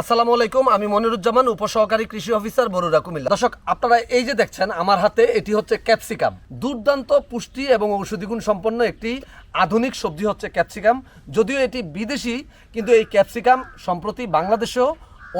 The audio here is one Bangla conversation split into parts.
আসসালামু আলাইকুম, আমি মনিরুজ্জামান, উপসহকারী কৃষি অফিসার বরুরা কুমিল্লা। দর্শক, আপনারা এই যে দেখছেন, আমার হাতে এটি হচ্ছে ক্যাপসিকাম। দুর্দান্ত পুষ্টি এবং ঔষধিগুণ সম্পন্ন একটি আধুনিক সবজি হচ্ছে ক্যাপসিকাম। যদিও এটি বিদেশি, কিন্তু এই ক্যাপসিকাম সম্প্রতি বাংলাদেশেও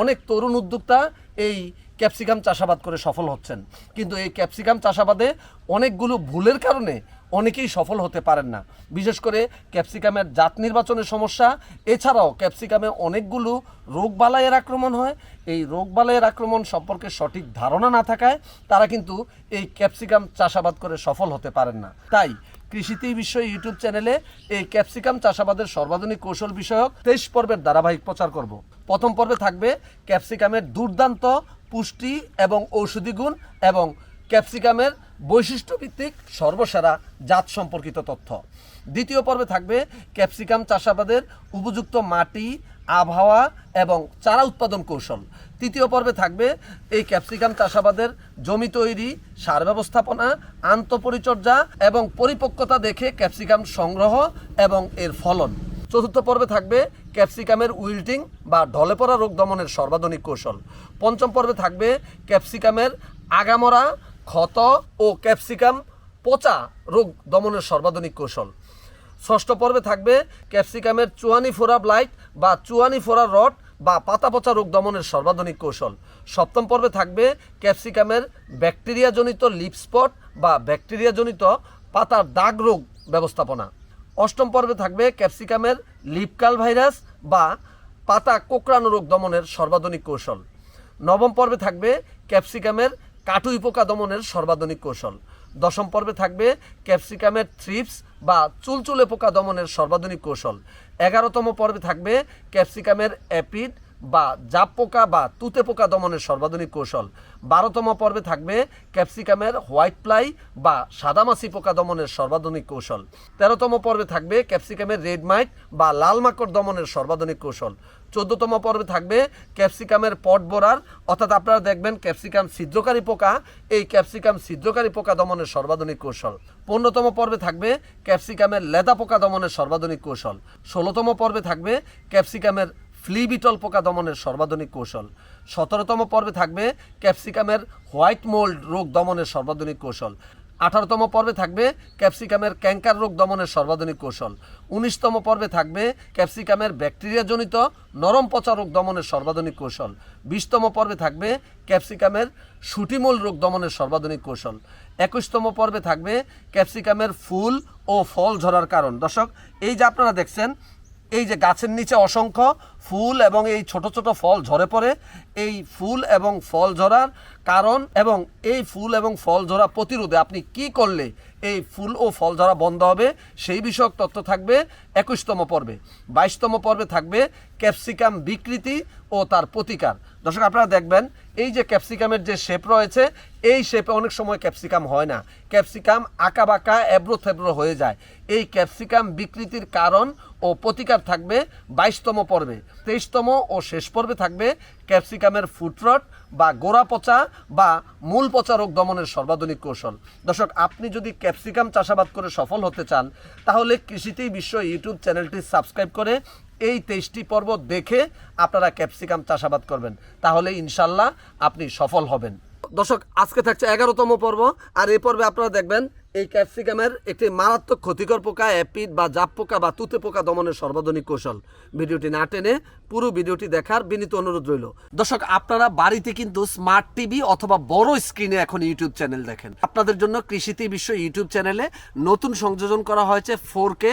অনেক তরুণ উদ্যোক্তা এই ক্যাপসিকাম চাষাবাদ করে সফল হচ্ছেন। কিন্তু এই ক্যাপসিকাম চাষাবাদে অনেকগুলো ভুলের কারণে অনেকেই সফল হতে পারেন না। বিশেষ করে ক্যাপসিকামের জাত নির্বাচনের সমস্যা। এছাড়াও ক্যাপসিকামে অনেকগুলো রোগবালাইয়ের আক্রমণ হয়। এই রোগবালাইয়ের আক্রমণ সম্পর্কে সঠিক ধারণা না থাকায় তারা কিন্তু এই ক্যাপসিকাম চাষাবাদ করে সফল হতে পারেন না। তাই কৃষিতে বিশ্ব ইউটিউব চ্যানেলে এই ক্যাপসিকাম চাষাবাদের সর্বাধুনিক কৌশল বিষয়ক তেইশ পর্বের ধারাবাহিক প্রচার করব। প্রথম পর্বে থাকবে ক্যাপসিকামের দুর্দান্ত পুষ্টি এবং ঔষধি গুণ এবং ক্যাপসিকামের বৈশিষ্ট্যভিত্তিক সর্বসেরা জাত সম্পর্কিত তথ্য। দ্বিতীয় পর্বে থাকবে ক্যাপসিকাম চাষাবাদের উপযুক্ত মাটি, আবহাওয়া এবং চারা উৎপাদন কৌশল। তৃতীয় পর্বে থাকবে এই ক্যাপসিকাম চাষাবাদের জমি তৈরি, সার ব্যবস্থাপনা, আন্তঃপরিচর্যা এবং পরিপক্কতা দেখে ক্যাপসিকাম সংগ্রহ এবং এর ফলন। চতুর্থ পর্বে থাকবে ক্যাপসিকামের উইল্টিং বা ঢলে পড়া রোগ দমনের সর্বাধুনিক কৌশল। পঞ্চম পর্বে থাকবে ক্যাপসিকামের আগামরা ক্ষত ও ক্যাপসিকাম পচা রোগ দমনের সর্বাধুনিক কৌশল। ষষ্ঠ পর্বে থাকবে ক্যাপসিকামের চুয়ানি ফোরা ব্লাইট বা চুয়ানি ফোরা রড বা পাতা পচা রোগ দমনের সর্বাধুনিক কৌশল। সপ্তম পর্বে থাকবে ক্যাপসিকামের ব্যাকটেরিয়াজনিত লিপ স্পট বা ব্যাকটেরিয়াজনিত পাতার দাগ রোগ ব্যবস্থাপনা। অষ্টম পর্বে থাকবে ক্যাপসিকামের লিপকাল ভাইরাস বা পাতা কোকড়ানো রোগ দমনের সর্বাধুনিক কৌশল। নবম পর্বে থাকবে ক্যাপসিকামের কাটুই পোকা দমনের সর্বাধুনিক কৌশল। দশম পর্বে থাকবে ক্যাপসিকামের থ্রিপস বা চুলচুলে পোকা দমনের সর্বাধুনিক কৌশল। এগারোতম পর্বে থাকবে ক্যাপসিকামের অ্যাপিড বা জাপ পোকা বা তুতে পোকা দমনের সর্বাধুনিক কৌশল। বারোতম পর্বে থাকবে ক্যাপসিকামের হোয়াইট প্লাই বা সাদামাছি পোকা দমনের সর্বাধুনিক কৌশল। তেরোতম পর্বে থাকবে ক্যাপসিকামের রেড মাইট বা লাল মাকড় দমনের সর্বাধুনিক কৌশল। চোদ্দতম পর্বে থাকবে ক্যাপসিকামের পট বোরার। অর্থাৎ আপনারা দেখবেন ক্যাপসিকাম ছিদ্রকারী পোকা। এই ক্যাপসিকাম ছিদ্রকারী পোকা দমনের সর্বাধুনিক কৌশল। পনেরোতম পর্বে থাকবে ক্যাপসিকামের লেদা পোকা দমনের সর্বাধুনিক কৌশল। ষোলোতম পর্বে থাকবে ক্যাপসিকামের ফ্লি বিটল পোকা দমনের সর্বাধুনিক কৌশল। সতেরোতম পর্বে থাকবে ক্যাপসিকামের হোয়াইট মোল্ড রোগ দমনের সর্বাধুনিক কৌশল। আঠারোতম পর্বে থাকবে ক্যাপসিকামের ক্যাঙ্কার রোগ দমনের সর্বাধুনিক কৌশল। উনিশতম পর্বে থাকবে ক্যাপসিকামের ব্যাকটেরিয়াজনিত নরম পচা রোগ দমনের সর্বাধুনিক কৌশল। বিশতম পর্বে থাকবে ক্যাপসিকামের সুটিমূল রোগ দমনের সর্বাধুনিক কৌশল। একুশতম পর্বে থাকবে ক্যাপসিকামের ফুল ও ফল ঝরার কারণ। দর্শক, এই যে আপনারা দেখছেন এই যে গাছের নিচে অসংখ্য ফুল এবং এই ছোট ছোট ফল ঝরে পড়ে, এই ফুল এবং ফল ঝরার কারণ এবং এই ফুল এবং ফল ঝরা প্রতিরোধে আপনি কি করলে এই ফুল ও ফল ঝরা বন্ধ হবে, সেই বিষয়ক তথ্য থাকবে একুশতম পর্বে। বাইশতম পর্বে থাকবে ক্যাপসিকাম বিকৃতি ও তার প্রতিকার। দর্শক, আপনারা দেখবেন এই যে ক্যাপসিকামের যে শেপ রয়েছে, এই শেপে অনেক সময় ক্যাপসিকাম হয় না। ক্যাপসিকাম আঁকা বাঁকা, এবড়ো থেবড়ো হয়ে যায়। এই ক্যাপসিকাম বিকৃতির কারণ ও প্রতিকার থাকবে বাইশতম পর্বে। তেইশতম ও শেষ পর্বে থাকবে ক্যাপসিকামের ফুটরট বা গোড়া পচা বা মূল পচা রোগ দমনের সর্বাধুনিক কৌশল। দর্শক, আপনি যদি ক্যাপসিকাম চাষাবাদ করে সফল হতে চান, তাহলে কৃষিতেই বিশ্ব ইউটিউব চ্যানেলটি সাবস্ক্রাইব করে এই তেইশটি পর্ব দেখে আপনারা ক্যাপসিকাম চাষাবাদ করবেন। তাহলে ইনশাল্লাহ আপনি সফল হবেন। দর্শক, আজকে থাকছে এগারোতম পর্ব, আর এই পর্বে আপনারা দেখবেন এই ক্যাপসিকামের একটি মারাত্মক ক্ষতিকর পোকা, অ্যাপিড বা জাপ পোকা বা তুতে পোকা দমনের সর্বাধুনিক কৌশল। ভিডিওটি না টেনে পুরো ভিডিওটি দেখার বিনীত অনুরোধ রইল। দর্শক, আপনারা বাড়িতে কিন্তু স্মার্ট টিভি অথবা বড় স্ক্রিনে এখন ইউটিউব চ্যানেল দেখেন। আপনাদের জন্য কৃষিতে বিশ্ব ইউটিউব চ্যানেলে নতুন সংযোজন করা হয়েছে ফোর কে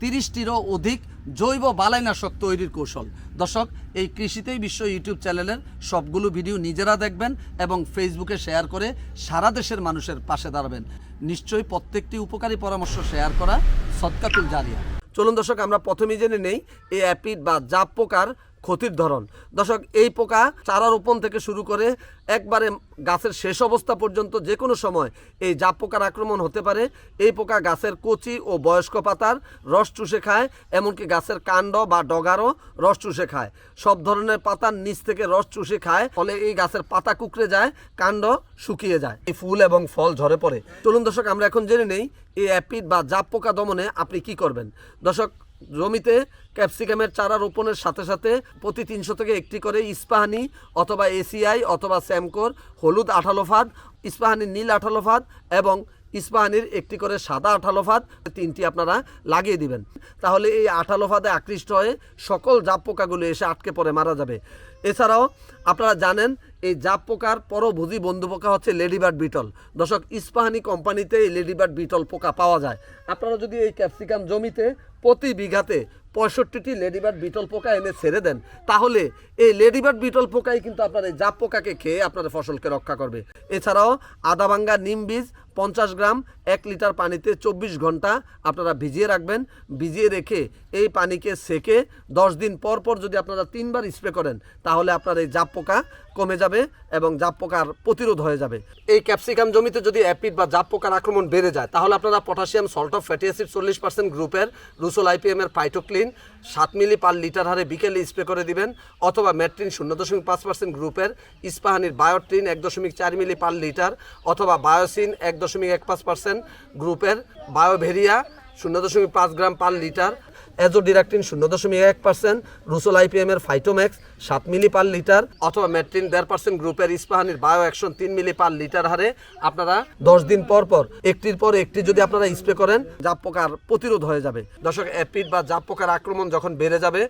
তিরিশটিরও অধিক জৈব বালাইনাশক তৈরির কৌশল। দর্শক, এই কৃষিতেই বিশ্ব ইউটিউব চ্যানেলের সবগুলো ভিডিও নিজেরা দেখবেন এবং ফেসবুকে শেয়ার করে সারা দেশের মানুষের পাশে দাঁড়াবেন। নিশ্চয়ই প্রত্যেকটি উপকারী পরামর্শ শেয়ার করা সৎকাতুল জারিয়া। চলুন দর্শক, আমরা প্রথমেই জেনে নেই, এই অ্যাপিড বা জাপ পোকার ক্ষতির ধরন। দর্শক, এই পোকা চারা রোপণ থেকে শুরু করে একবারে গাছের শেষ অবস্থা পর্যন্ত যে কোনো সময় এই জাপ পোকার আক্রমণ হতে পারে। এই পোকা গাছের কচি ও বয়স্ক পাতার রস চুষে খায়, এমনকি গাছের কাণ্ড বা ডগারও রস চুষে খায়। সব ধরনের পাতার নিচ থেকে রস চুষে খায়, ফলে এই গাছের পাতা কুকড়ে যায়, কাণ্ড শুকিয়ে যায়। এই ফুল এবং ফল ঝরে পড়ে। চলুন দর্শক, আমরা এখন জেনে নেই, এই অ্যাপিড বা জাপ পোকা দমনে আপনি কি করবেন। দর্শক জমিতে ক্যাপসিকামের চারা রোপণের সাথে সাথে প্রতি তিনশো থেকে একটি করে ইস্পাহানি অথবা এসিআই অথবা স্যামকোর হলুদ আঠালো ফাঁদ ইস্পাহানি নীল আঠালো ফাঁদ এবং ইস্পাহানির একটি করে সাদা আঠালো ফাঁদ তিনটি আপনারা লাগিয়ে দিবেন। তাহলে এই আঠালো ফাঁদে আকৃষ্ট হয়ে সকল জাপ পোকাগুলো এসে আটকে পড়ে, মারা যাবে। এছাড়াও আপনারা জানেন, এই জাপ পোকার পরভোজী বন্ধু পোকা হচ্ছে লেডিবার্ড বিটল। দর্শক, ইস্পাহানি কোম্পানিতে এই লেডিবার্ড বিটল পোকা পাওয়া যায়। আপনারা যদি এই ক্যাপসিকাম জমিতে প্রতি বিঘাতে পঁয়ষট্টিটি লেডিবার্ড বিটল পোকা এনে ছেড়ে দেন, তাহলে এই লেডিবার্ড বিটল পোকাই কিন্তু আপনার এই জাপ পোকাকে খেয়ে আপনার ফসলকে রক্ষা করবে। এছাড়াও আদাবাঙ্গা নিম বীজ পঞ্চাশ গ্রাম, এক লিটার পানিতে চব্বিশ ঘণ্টা আপনারা ভিজিয়ে রাখবেন। ভিজিয়ে রেখে এই পানিকে সেকে দশ দিন পর পর যদি আপনারা তিনবার স্প্রে করেন, তাহলে আপনার এই জাপ পোকা কমে যাবে এবং জাপ পোকার প্রতিরোধ হয়ে যাবে। এই ক্যাপসিকাম জমিতে যদি অ্যাপিড বা জাপ পোকার আক্রমণ বেড়ে যায়, তাহলে আপনারা potassium salt of fatty acid চল্লিশ পার্সেন্ট গ্রুপের রুসোল আইপিএম এর ফাইটোক্লিন সাত মিলি পার লিটার হারে বিকেলে স্প্রে করে দিবেন, অথবা ম্যাট্রিন শূন্য দশমিক পাঁচ পার্সেন্ট গ্রুপের ইস্পাহানির বায়োট্রিন এক দশমিক চার মিলি পার লিটার অথবা বায়োসিন এক দশমিক এক পাঁচ পার্সেন্ট গ্রুপের বায়োভেরিয়া শূন্য দশমিক পাঁচ গ্রাম পার লিটার অ্যাজোডিরাক্টিন শূন্য দশমিক এক পার্সেন্ট, রুসোল আইপিএম এর ফাইটোম্যাক্স সাত মিলি পার লিটার অথবা ম্যাট্রিন দেড় পার্সেন্ট গ্রুপের ইস্পাহানির বায়ো অ্যাকশন তিন মিলি পার লিটার হারে আপনারা দশ দিন পর পর, একটির পর একটি যদি আপনারা স্প্রে করেন জাপ পোকার প্রতিরোধ হয়ে যাবে। দর্শক, অ্যাপিড বা জাপ পোকার আক্রমণ যখন বেড়ে যাবে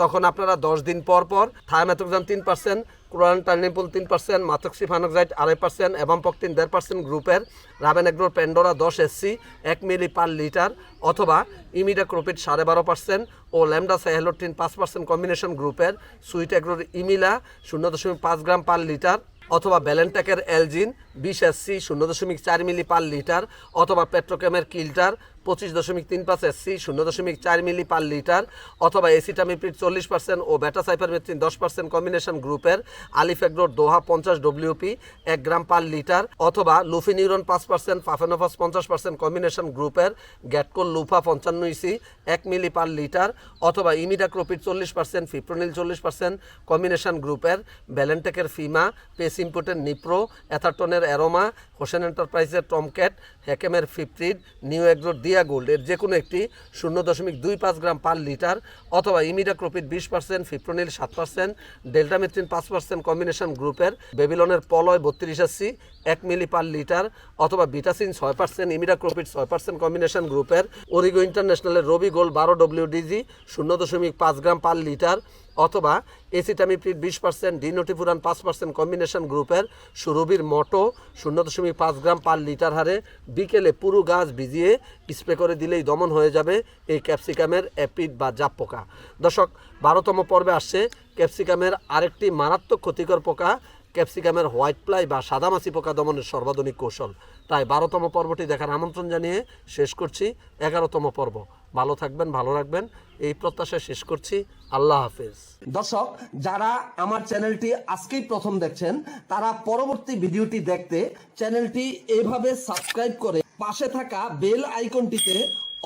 তখন আপনারা দশ দিন পর পর থায়ামেথোক্সাম তিন পার্সেন্ট ক্লোরানটার্নিপুল তিন পার্সেন্ট মাথক্সি ফানক্সাইড আড়াই পার্সেন্ট এবং পকটিন দেড় পার্সেন্ট গ্রুপের রাবেনেগ্রোর পেন্ডোরা দশ এসসি, এক মিলি পার লিটার অথবা ইমিডাক্রোপিড সাড়ে বারো পার্সেন্ট ও ল্যামডা সাহেলোটিন পাঁচ পার্সেন্ট কম্বিনেশন গ্রুপের সুইট এগ্রোর ইমিলা শূন্য দশমিক পাঁচ গ্রাম পার লিটার অথবা ব্যালেন্টেকের এলজিন বিশ এসসি, শূন্য দশমিক চার মিলি পার লিটার অথবা পেট্রোকেমের কিল্টার পঁচিশ দশমিক তিন পাঁচ এসসি শূন্য দশমিক চার মিলি পার লিটার, অথবা এসিটামিপ্রিড চল্লিশ পার্সেন্ট ও ব্যাটা সাইপারমেথ্রিন দশ পার্সেন্ট কম্বিনেশন গ্রুপের আলিফেগ্রোর দোহা পঞ্চাশ ডব্লিউপি, এক গ্রাম পার লিটার, অথবা লুফিনিউরন পাঁচ পার্সেন্ট, ফাফেনোফাস পঞ্চাশ পার্সেন্ট কম্বিনেশন গ্রুপের গ্যাটকোল লুফা পঞ্চান্ন ইসি, এক মিলি পার লিটার, অথবা ইমিডাক্রোপিড চল্লিশ পার্সেন্ট, ফিপ্রোনিল চল্লিশ পার্সেন্ট কম্বিনেশন গ্রুপের ব্যালেন্টেকের ফিমা পেস ইম্পোর্টের নিপ্রো অ্যাথারটনের অ্যারোমা, হোসেন এন্টারপ্রাইজের টমক্যাট, হ্যাকেমের ফিফটিড নিউ এগ্রোর দিয়া গোল্ড এর যে কোনো একটি শূন্য দশমিক দুই পাঁচ গ্রাম পার লিটার অথবা ইমিডাক্রোপিড বিশ পার্সেন্ট, ফিপ্রোনিল সাত পার্সেন্ট, ডেল্টামেথ্রিন পাঁচ পার্সেন্ট কম্বিনেশন গ্রুপের বেবিলনের পলয় বত্রিশ আশি এক মিলি পার লিটার অথবা বিটাসিন ছয় পার্সেন্ট ইমিডাক্রোপিড ছয় পার্সেন্ট কম্বিনেশন গ্রুপের ওরিগো ইন্টারন্যাশনালের রবি গোল্ড বারো ডব্লিউডিজি শূন্য দশমিক পাঁচ গ্রাম পার লিটার অথবা এসিটামিপ্রিড বিশ পার্সেন্ট, ডিনোটিফুরান পাঁচ পার্সেন্ট কম্বিনেশন গ্রুপের সুরবির মটো শূন্য দশমিক পাঁচ গ্রাম পার লিটার হারে বিকেলে পুরো গাছ ভিজিয়ে স্প্রে করে দিলেই দমন হয়ে যাবে এই ক্যাপসিকামের অ্যাপিড বা জাপ পোকা দর্শক, বারোতম পর্বে আসছে ক্যাপসিকামের আরেকটি মারাত্মক ক্ষতিকর পোকা, ক্যাপসিকামের হোয়াইট প্লাই বা সাদামাছি পোকা দমনের সর্বাধুনিক কৌশল। তাই বারোতম পর্বটি দেখার আমন্ত্রণ জানিয়ে শেষ করছি এগারোতম পর্ব। ভালো থাকবেন, ভালো রাখবেন। এই প্রত্যাশা শেষ করছি। আল্লাহ হাফেজ। দর্শক, যারা আমার চ্যানেলটি আজকেই প্রথম দেখছেন, তারা পরবর্তী ভিডিওটি দেখতে চ্যানেলটি এভাবে সাবস্ক্রাইব করে পাশে থাকা বেল আইকনটিতে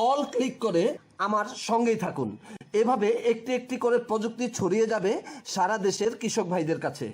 অল ক্লিক করে আমার সঙ্গেই থাকুন। এভাবে একটি একটি করে প্রযুক্তি ছড়িয়ে যাবে সারা দেশের কৃষক ভাইদের কাছে।